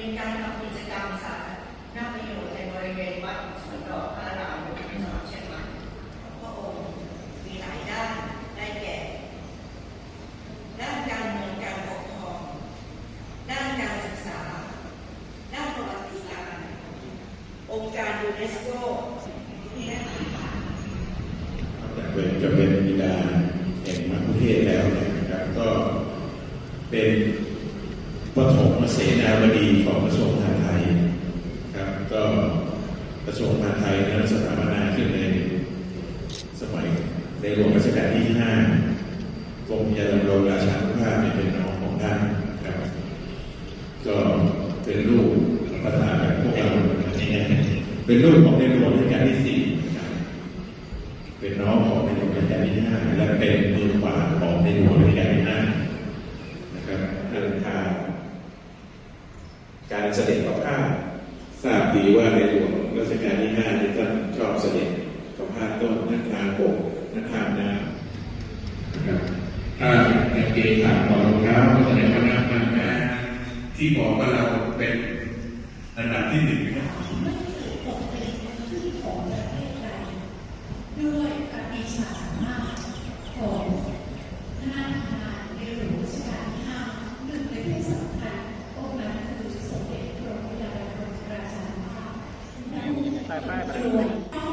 เป็นการทำกิจกรรมสาธารณประโยชน์ในบริเวณวัดสวนดอกพระรามจังหวัดเชียงใหม่พระองค์มีหลายด้านได้แก่ด้านการเมืองการปกครอง ด้านการศึกษา ด้านประวัติศาสตร์องค์การยูเนสโกเนี่ยเป็นจะเป็นบิดาแห่งมรรคเทศแล้วนะครับก็เป็น ปฐมเสนาบดีของกระทรวงมหาดไทยครับ ก็กระทรวงมหาดไทยนั้นสถาปนาขึ้นในสมัยในหลวงรัชกาลที่ห้ากรมยาดำรงราชานุภาพเนี่ยเป็นน้องของท่านครับ ก็เป็นลูกประธานพวกเราเนี่ยเป็นลูกของในหลวง เสด็จกับข้าทราบดีว่าในหลวงรัชกาลที่ห้าที่ท่านชอบเสด็จกับข้าต้นนักทางโกนักทางน้ำนะครับถ้าเนเกณฑ์ขาดรองเท้าแสดงว่าน้ำมันนะที่บอกว่าเราเป็นอันดับที่หนึ่งนะ 那